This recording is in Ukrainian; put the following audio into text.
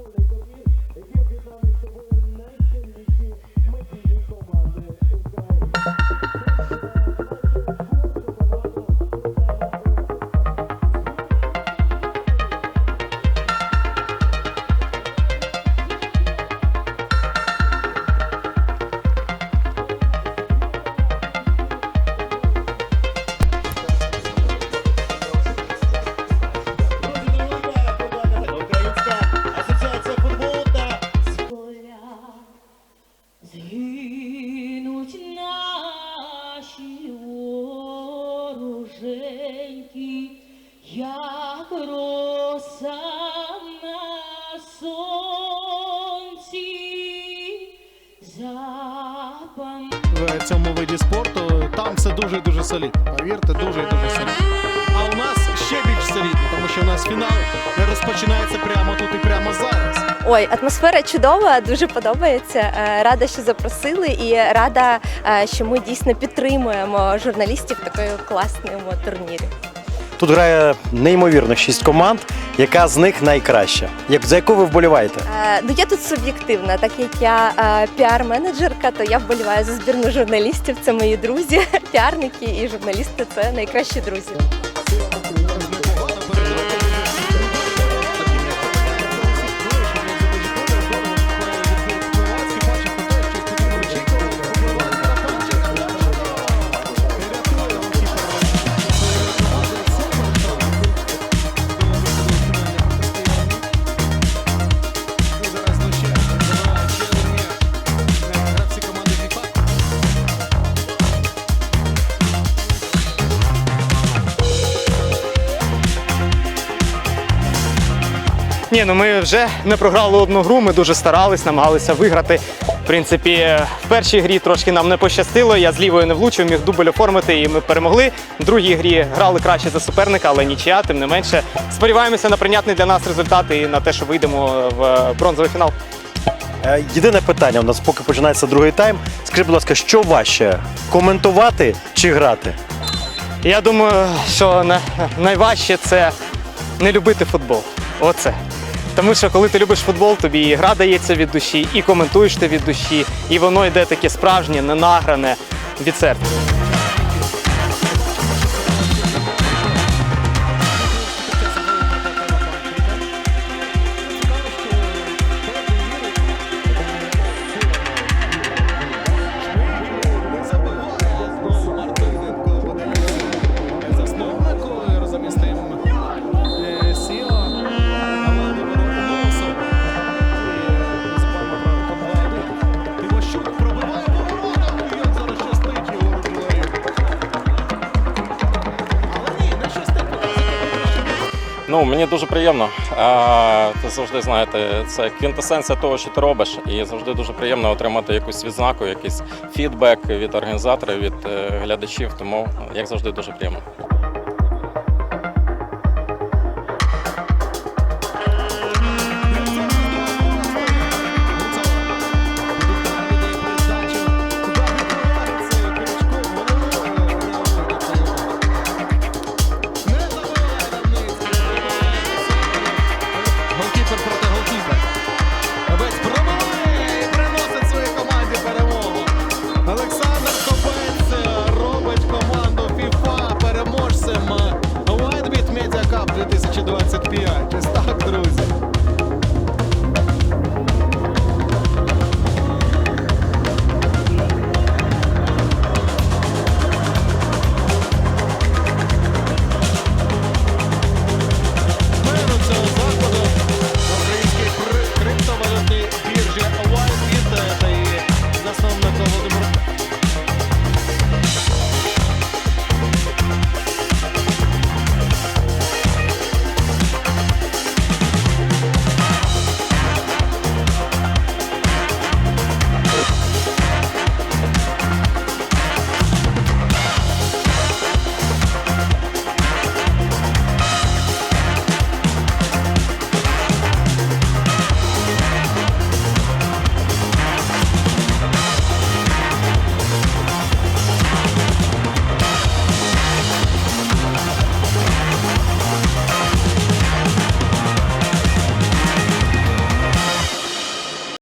Holy Ghost. Як роса на сонці. Запам в цьому виді спорту. Там все дуже дуже солідно. Повірте, дуже і дуже солідно. А у нас ще більш солідно, тому що у нас фінал розпочинається прямо тут і прямо зараз. Ой, атмосфера чудова, дуже подобається. Е, Рада, що запросили, і рада, е, що ми дійсно підтримуємо журналістів в такому класному турнірі. Тут грає неймовірно шість команд. Яка з них найкраща? Як за яку ви вболіваєте? Е, Ну я тут суб'єктивна, так як я е, піар-менеджерка, то я вболіваю за збірну журналістів. Це мої друзі, піарники і журналісти це найкращі друзі. Ні, ну ми вже не програли одну гру. Ми дуже старались, намагалися виграти. В принципі, в першій грі трошки нам не пощастило. Я з лівої не влучив, міг дубль оформити, і ми перемогли. В другій грі грали краще за суперника, але нічия, тим не менше. Сподіваємося на прийнятний для нас результат і на те, що вийдемо в бронзовий фінал. Е, Єдине питання у нас, поки починається другий тайм. Скажи, будь ласка, що важче коментувати чи грати? Я думаю, що найважче це не любити футбол. Оце. Тому що коли ти любиш футбол, тобі і гра дається від душі, і коментуєш ти від душі, і воно йде таке справжнє, ненагране від серця. Ну, мені дуже приємно. А, ти завжди знаєте, це квінтесенція того, що ти робиш, і завжди дуже приємно отримати якусь відзнаку, якийсь фідбек від організатора, від е, глядачів. Тому, як завжди, дуже приємно. 2025. Ось так, друзі.